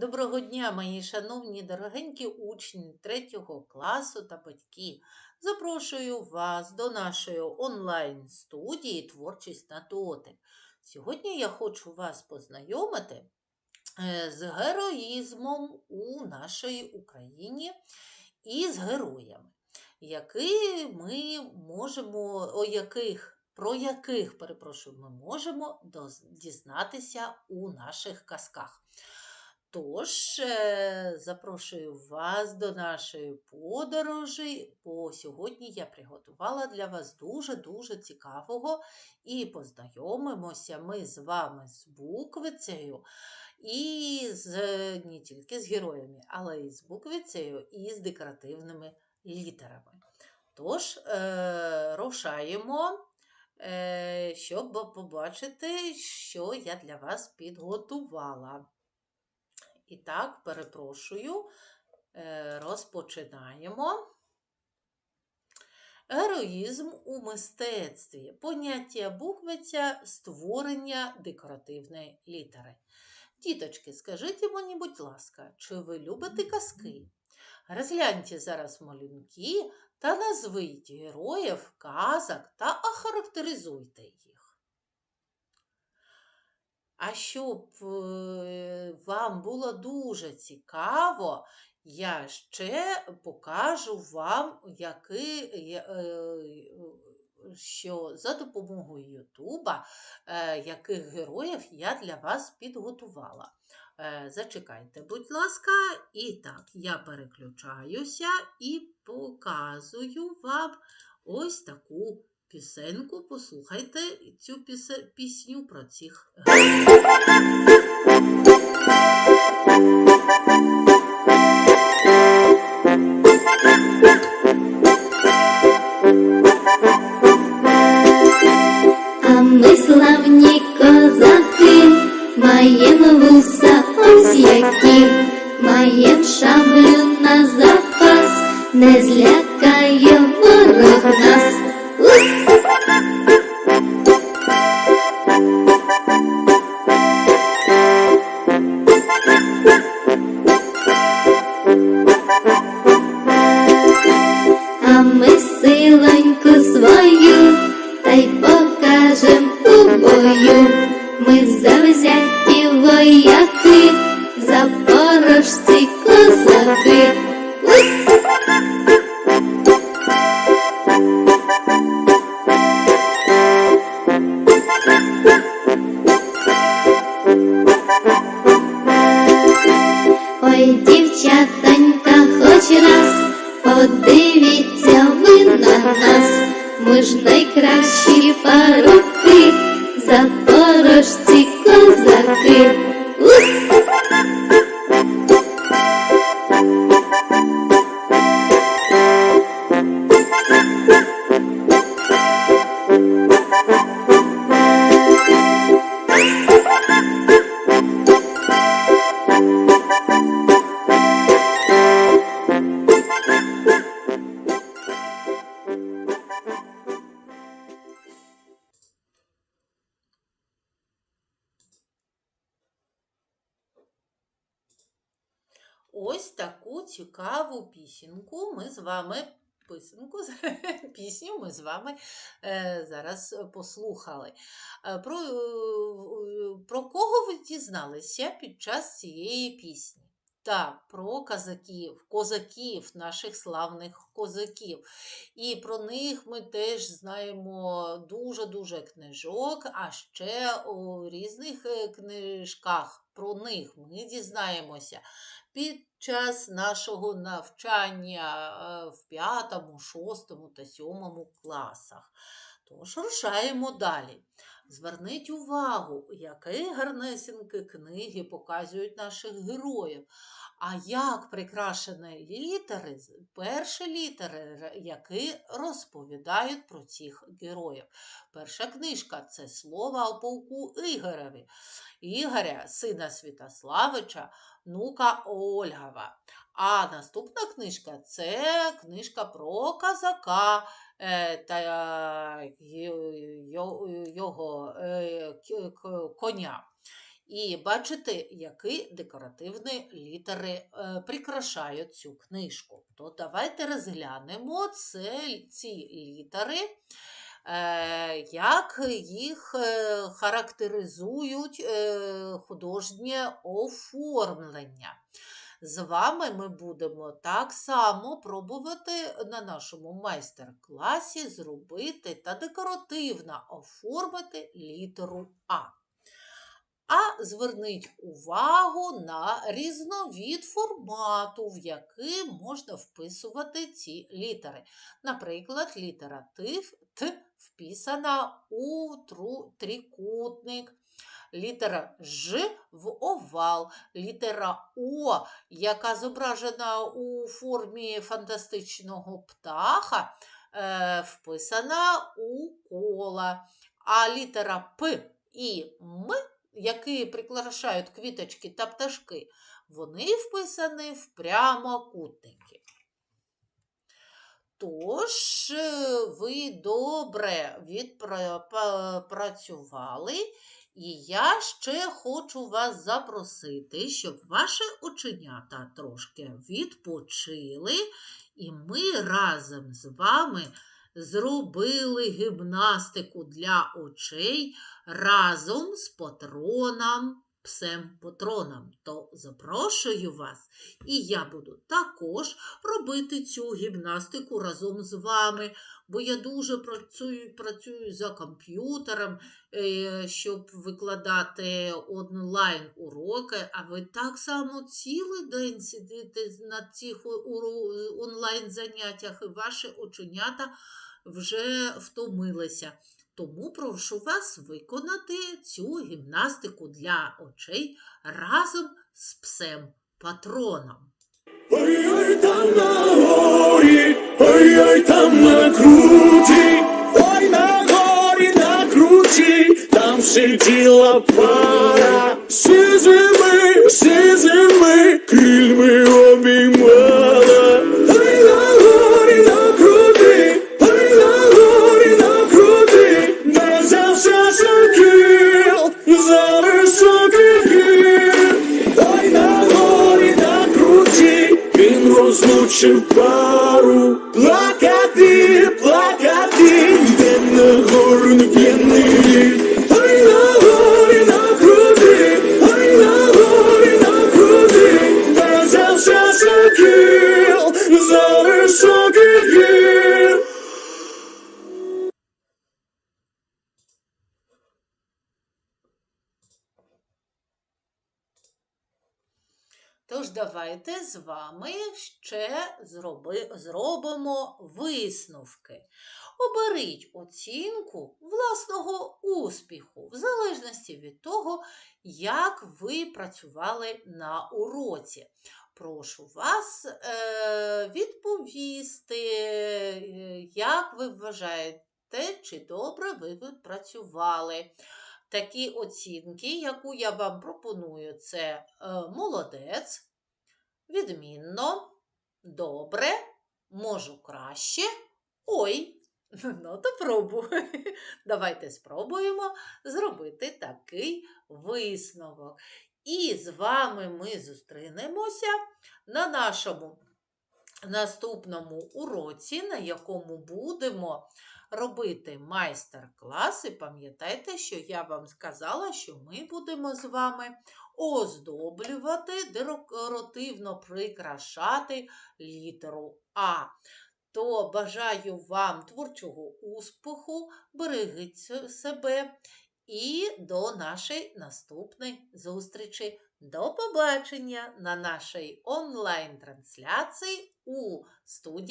Доброго дня, мої шановні дорогенькі учні 3 класу та батьки. Запрошую вас до нашої онлайн-студії Творчість на дотик. Сьогодні я хочу вас познайомити е, з героїзмом у нашій Україні і з героями, які ми можемо, о яких, про яких, перепрошую, ми можемо дізнатися у наших казках. Тож, е, запрошую вас до нашої подорожі, бо сьогодні я приготувала для вас дуже-дуже цікавого і познайомимося ми з вами з буквицею і з, не тільки з героями, але і з буквицею, і з декоративними літерами. Тож, е, рушаємо, е, щоб побачити, що я для вас підготувала. І так, перепрошую, е, розпочинаємо. Героїзм у мистецтві. Поняття буквиця створення декоративної літери. Діточки, скажіть мені, будь ласка, чи ви любите казки? Розгляньте зараз малюнки та назвіть героїв казок та охарактеризуйте їх. А щоб е, вам було дуже цікаво, я ще покажу вам, який, я- е, що за допомогою Ютуба, е, яких героїв я для вас підготувала. Зачекайте, будь ласка, і так, я переключаюся і показую вам ось таку пісеньку. Послухайте цю пісню про цих. А ми славні козаки, маєм вуса ось які, маєм шаблю на запас, не злякає ворог запорожці козаки. Ось таку цікаву пісеньку ми з вами. Писанку, пісню ми з вами е, зараз послухали. Е, Про, е, про кого ви дізналися під час цієї пісні? Так, про козаків, козаків, наших славних козаків. І про них ми теж знаємо дуже-дуже книжок, а ще у різних книжках про них ми дізнаємося під час нашого навчання е, в п'ятому, шостому та сьомому класах. Тож рушаємо далі. Зверніть увагу, які гарнесенькі книги показують наших героїв. А як прикрашені літери, перші літери, які розповідають про цих героїв. Перша книжка це слово о полку Ігореві. Ігоря, сина Святославича, внука Ольгова. А наступна книжка це книжка про казака та е, й- йо- його е, коня. І бачите, які декоративні літери е, прикрашають цю книжку. То давайте розглянемо це, ці літери, е, як їх е, характеризують е, художнє оформлення. З вами ми будемо так само пробувати на нашому майстер-класі зробити та декоративно оформити літеру А. А зверніть увагу на різновид формату, в який можна вписувати ці літери. Наприклад, літера Т, вписана у трикутник, літера Ж в овал, літера О, яка зображена у формі фантастичного птаха, е, вписана у кола, а літера П і М які прикрашають квіточки та пташки, вони вписані в прямокутники. Тож, е, ви добре відпрацювали, і я ще хочу вас запросити, щоб ваші оченята трошки відпочили, і ми разом з вами зробили гімнастику для очей разом з патроном, псем патроном. То запрошую вас, і я буду також робити цю гімнастику разом з вами, бо я дуже працюю, працюю за комп'ютером, е, щоб викладати онлайн уроки, а ви так само цілий день сидите на цих онлайн заняттях, і ваші оченята вже втомилися. Тому прошу вас виконати цю гімнастику для очей разом з псем патроном. Ой-ой там на горі, ой-ой там на круті, ой на горі на круті, там сиділа пара, сизими, сизими, крильми Yeah. Давайте з вами ще зроби, зробимо висновки. Оберіть оцінку власного успіху, в залежності від того, як ви працювали на уроці. Прошу вас е, відповісти, е, як ви вважаєте, чи добре ви відпрацювали. Такі оцінки, яку я вам пропоную, це е, молодець, відмінно, добре, можу краще. Ой, ну то пробуй. Давайте спробуємо зробити такий висновок. І з вами ми зустрінемося на нашому наступному уроці, на якому будемо робити майстер-класи. Пам'ятайте, що я вам сказала, що ми будемо з вами оздоблювати, декоративно прикрашати літеру А. То бажаю вам творчого успіху, берегіть себе і до нашої наступної зустрічі. До побачення на нашій онлайн-трансляції у студії.